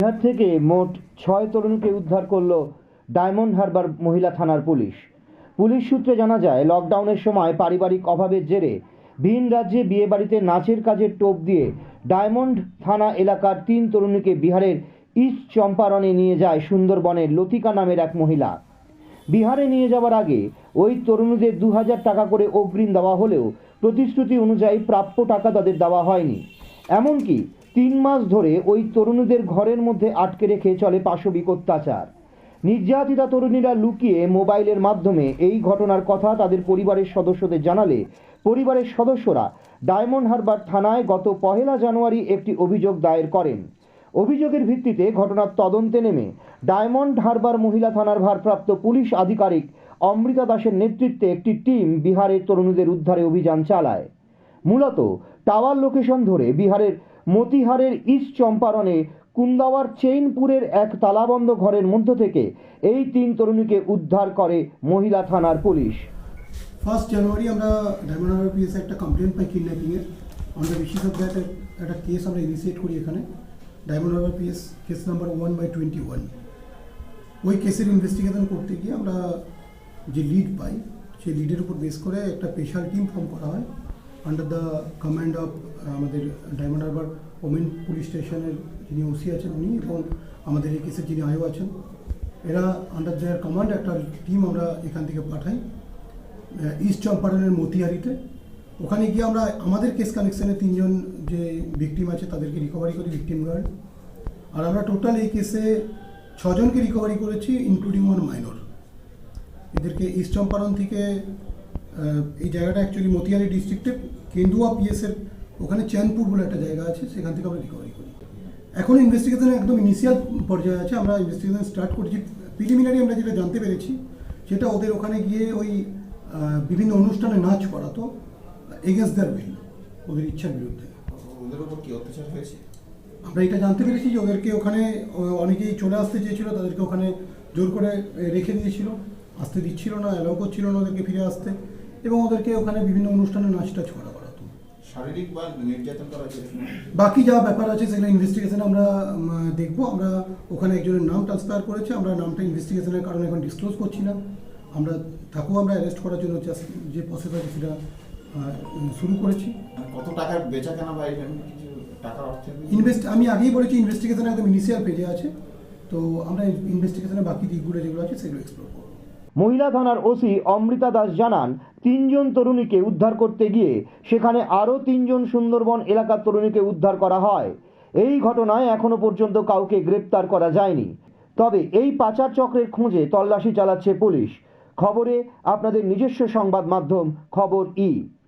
বিহার থেকে মোট ছয় তরুণীকে উদ্ধার করল ডায়মন্ড হারবার মহিলা থানার পুলিশ। পুলিশ সূত্রে জানা যায়, লকডাউনের সময় পারিবারিক অভাবের জেরে ভিন রাজ্যে বিয়েবাড়িতে নাচের কাজের টোপ দিয়ে ডায়মন্ড থানা এলাকার তিন তরুণীকে বিহারের ইস্ট চম্পারণে নিয়ে যায় সুন্দরবনের লতিকা নামের এক মহিলা। বিহারে নিয়ে যাওয়ার আগে ওই তরুণীদের দু হাজার টাকা করে অগ্রিম দেওয়া হলেও প্রতিশ্রুতি অনুযায়ী প্রাপ্য টাকা তাদের দেওয়া হয়নি। এমনকি তিন মাস ধরে ওই তরুণীদের ঘরের মধ্যে আটকে রেখে চলে পাশবিক অত্যাচার। নির্যাতিতা তরুণীরা লুকিয়ে মোবাইলের মাধ্যমে এই ঘটনার কথা তাদের পরিবারের সদস্যদের জানালে পরিবারের সদস্যরা ডায়মন্ড হারবার থানায় গত পহেলা জানুয়ারি একটি অভিযোগ দায়ের করেন। অভিযোগের ভিত্তিতে ঘটনার তদন্তে নেমে ডায়মন্ড হারবার মহিলা থানার ভারপ্রাপ্ত পুলিশ আধিকারিক অমৃতা দাসের নেতৃত্বে একটি টিম বিহারের তরুণীদের উদ্ধারে অভিযান চালায়। মূলত টাওয়ার লোকেশন ধরে বিহারের মতিহারের ইস্ট চম্পারণে কুন্দাওয়ার চেইনপুরের এক তালাবন্ধ ঘরের মধ্য থেকে এই তিন তরুণীকে উদ্ধার করে মহিলা থানার পুলিশ। ফার্স্ট জানুয়ারি আমরা ডায়মন্ড হারবার পিএসে একটা কমপ্লেন পাই কিডন্যাপিংয়ের আমরা বেশি অফ একটা কেস আমরা ইনিশিয়েট করি এখানে। Diamond Harbour PS case number one by twenty one ওই কেসের ইনভেস্টিগেশন করতে গিয়ে আমরা যে লিড পাই, সেই লিডের উপর বেস করে একটা স্পেশাল টিম ফর্ম করা হয়। আন্ডার দ্য কমান্ড অফ আমাদের ডায়মন্ড হারবার ওমেন পুলিশ স্টেশনের যিনি ওসি আছেন, উনি এবং আমাদের এই কেসের যিনি আয়ো আছেন, এরা আন্ডার দেয়ার কমান্ড একটা টিম আমরা এখান থেকে পাঠাই ইস্ট চম্পারণের মতিহারিতে। ওখানে গিয়ে আমরা আমাদের কেস কানেকশানে তিনজন যে ভিকটিম আছে, তাদেরকে রিকভারি করি ভিকটিম গার্ড আর আমরা টোটাল এই কেসে ছজনকে রিকভারি করেছি ইনক্লুডিং ওয়ান মাইনর এদেরকে ইস্ট চম্পারণ থেকে এই জায়গাটা অ্যাকচুয়ালি মতিহারি ডিস্ট্রিক্টে কেন্দুয়া পিএসের ওখানে চ্যানপুর বলে একটা জায়গা আছে সেখান থেকে আমরা রিকভারি করি। এখন ইনভেস্টিগেশন একদম ইনিশিয়াল পর্যায়ে আছে আমরা ইনভেস্টিগেশন স্টার্ট করছি। প্রিলিমিনারি আমরা যেটা জানতে পেরেছি সেটা ওদের ওখানে গিয়ে ওই বিভিন্ন অনুষ্ঠানে নাচ করাতো এগেন্স্ট দ্যার উইল ওদের ইচ্ছার বিরুদ্ধে। ওদের উপর কি অত্যাচার হয়েছে? আমরা এটা জানতে পেরেছি যে ওদেরকে ওখানে অনেকেই চলে আসতে চেয়েছিল তাদেরকে ওখানে জোর করে রেখে দিয়েছিল আসতে দিচ্ছিল না অ্যালাউ করছিল না ওদেরকে ফিরে আসতে। এবং ওদেরকে ওখানে বিভিন্ন অনুষ্ঠানে নাচ টাচ করা করাতো শারীরিক বা নির্যাতন করা হয়েছে? বাকি যা ব্যাপার আছে সেগুলো ইনভেস্টিগেশনে আমরা দেখব। আমরা ওখানে একজনের নাম ট্রান্সফার করেছি আমরা নামটা ইনভেস্টিগেশনের কারণে এখন ডিসক্লোজ করছি না। আমরা তাকেও আমরা অ্যারেস্ট করার জন্য যে প্রসেস আছে সেটা শুরু করেছি। মানে কত টাকার বেচা কেনা বা ইনভেস্ট আমি আগেই বলেছি ইনভেস্টিগেশন একদম ইনিশিয়াল পেজে আছে। তো আমরা ইনভেস্টিগেশনের বাকি দিকগুলো যেগুলো আছে সেগুলো এক্সপ্লোর করব। মহিলা থানার ওসি অমৃতা দাস জানান, তিনজন তরুণীকে উদ্ধার করতে গিয়ে সেখানে আরও তিনজন সুন্দরবন এলাকার তরুণীকে উদ্ধার করা হয়। এই ঘটনায় এখনও পর্যন্ত কাউকে গ্রেপ্তার করা যায়নি। তবে এই পাচার চক্রের খোঁজে তল্লাশি চালাচ্ছে পুলিশ। খবরে আপনাদের নিজস্ব সংবাদ মাধ্যম খবর ই।